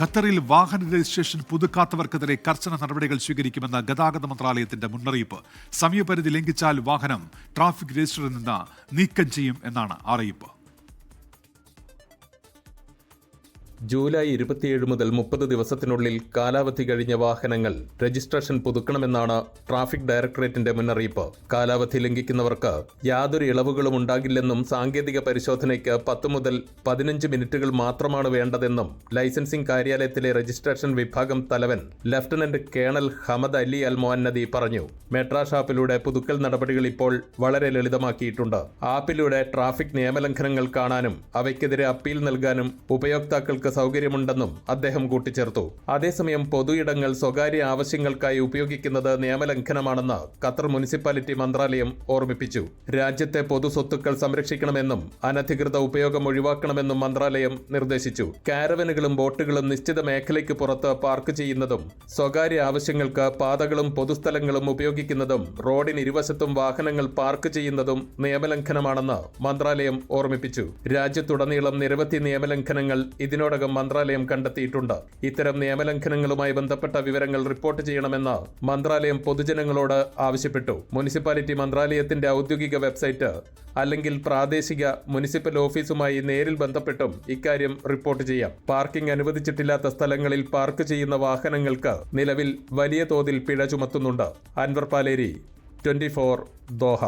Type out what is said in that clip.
ഖത്തറിൽ വാഹന രജിസ്ട്രേഷൻ പുതുക്കാത്തവർക്കെതിരെ കർശന നടപടികൾ സ്വീകരിക്കുമെന്ന ഗതാഗത മന്ത്രാലയത്തിന്റെ മുന്നറിയിപ്പ്. സമയപരിധി ലംഘിച്ചാൽ വാഹനം ട്രാഫിക് രജിസ്റ്ററിൽ നിന്ന് നീക്കം ചെയ്യും എന്നാണ് അറിയിപ്പ്. ജൂലൈ ഇരുപത്തിയേഴ് മുതൽ മുപ്പത് ദിവസത്തിനുള്ളിൽ കാലാവധി കഴിഞ്ഞ വാഹനങ്ങൾ രജിസ്ട്രേഷൻ പുതുക്കണമെന്നാണ് ട്രാഫിക് ഡയറക്ടറേറ്റിന്റെ മുന്നറിയിപ്പ്. കാലാവധി ലംഘിക്കുന്നവർക്ക് യാതൊരു ഇളവുകളും ഉണ്ടാകില്ലെന്നും സാങ്കേതിക പരിശോധനയ്ക്ക് പത്ത് മുതൽ പതിനഞ്ച് മിനിറ്റുകൾ മാത്രമാണ് വേണ്ടതെന്നും ലൈസൻസിംഗ് കാര്യാലയത്തിലെ രജിസ്ട്രേഷൻ വിഭാഗം തലവൻ lieutenant colonel Hamad Ali Al Mohannadi പറഞ്ഞു. മെട്രാ ഷാപ്പിലൂടെ പുതുക്കൽ നടപടികൾ ഇപ്പോൾ വളരെ ലളിതമാക്കിയിട്ടുണ്ട്. ആപ്പിലൂടെ ട്രാഫിക് നിയമലംഘനങ്ങൾ കാണാനും അവയ്ക്കെതിരെ അപ്പീൽ നൽകാനും ഉപയോക്താക്കൾക്ക് സൗകര്യമുണ്ടെന്നും അദ്ദേഹം കൂട്ടിച്ചേർത്തു. അതേസമയം പൊതുയിടങ്ങൾ സ്വകാര്യ ആവശ്യങ്ങൾക്കായി ഉപയോഗിക്കുന്നത് നിയമലംഘനമാണെന്ന് ഖത്തർ മുനിസിപ്പാലിറ്റി മന്ത്രാലയം ഓർമ്മിപ്പിച്ചു. രാജ്യത്തെ പൊതു സ്വത്തുക്കൾ സംരക്ഷിക്കണമെന്നും അനധികൃത ഉപയോഗം ഒഴിവാക്കണമെന്നും മന്ത്രാലയം നിർദ്ദേശിച്ചു. കാരവനുകളും ബോട്ടുകളും നിശ്ചിത മേഖലയ്ക്ക് പുറത്ത് പാർക്ക് ചെയ്യുന്നതും സ്വകാര്യ ആവശ്യങ്ങൾക്ക് പാതകളും പൊതുസ്ഥലങ്ങളും ഉപയോഗിക്കുന്നതും റോഡിന് ഇരുവശത്തും വാഹനങ്ങൾ പാർക്ക് ചെയ്യുന്നതും നിയമലംഘനമാണെന്ന് മന്ത്രാലയം ഓർമ്മിപ്പിച്ചു. രാജ്യത്തുടനീളം നിരവധി നിയമലംഘനങ്ങൾ ഇതിനോടകം മന്ത്രാലയം കണ്ടെത്തിയിട്ടുണ്ട്. ഇത്തരം നിയമലംഘനങ്ങളുമായി ബന്ധപ്പെട്ട വിവരങ്ങൾ റിപ്പോർട്ട് ചെയ്യണമെന്ന് മന്ത്രാലയം പൊതുജനങ്ങളോട് ആവശ്യപ്പെട്ടു. മുനിസിപ്പാലിറ്റി മന്ത്രാലയത്തിന്റെ ഔദ്യോഗിക വെബ്സൈറ്റ് അല്ലെങ്കിൽ പ്രാദേശിക മുനിസിപ്പൽ ഓഫീസുമായി നേരിൽ ബന്ധപ്പെട്ടും ഇക്കാര്യം റിപ്പോർട്ട് ചെയ്യാം. പാർക്കിംഗ് അനുവദിച്ചിട്ടില്ലാത്ത സ്ഥലങ്ങളിൽ പാർക്ക് ചെയ്യുന്ന വാഹനങ്ങൾക്ക് നിലവിൽ വലിയ തോതിൽ പിഴ ചുമത്തുന്നുണ്ട്. Anwar Paleri twenty four Doha.